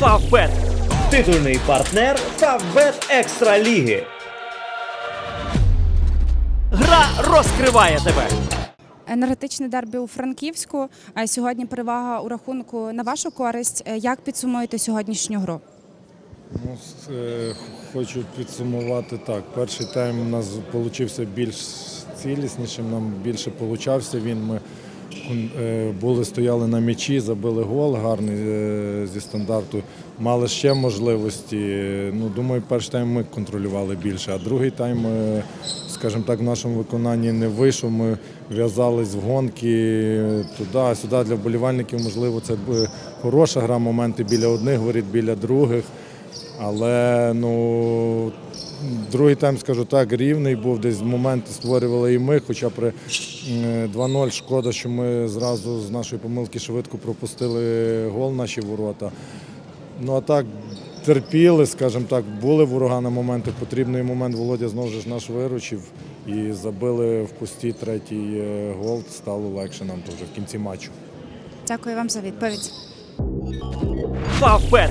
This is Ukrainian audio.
Фавбет. Титульний партнер Фавбет Екстра Ліги. Гра розкриває тебе. Енергетичне дербі у Франківську. Сьогодні перевага у рахунку на вашу користь. Е, Як підсумуєте сьогоднішню гру? Ну, е, хочу підсумувати так. Перший тайм у нас вийшов більш ціліснішим, нам більше получався він. Ми були, стояли на м'ячі, забили гол гарний е, зі стандарту. Мали ще можливості. Е, Ну, думаю, перший тайм ми контролювали більше, а другий тайм, е, скажімо так, в нашому виконанні не вийшов. Ми в'язались в гонки е, туди, сюди для вболівальників. Можливо, це хороша гра, моменти біля одних воріт, біля других. Але ну, другий тайм, скажу так, рівний був, десь моменти створювали і ми, хоча при е, 2-0 шкода, що ми зразу з нашої помилки швидко пропустили гол наші ворота. Ну а так терпіли, скажімо так, були ворога на моменти. Потрібний момент Володя знову ж наш виручив і забили в пусті третій е, гол. Стало легше нам теж в кінці матчу. Дякую вам за відповідь. Фавбет.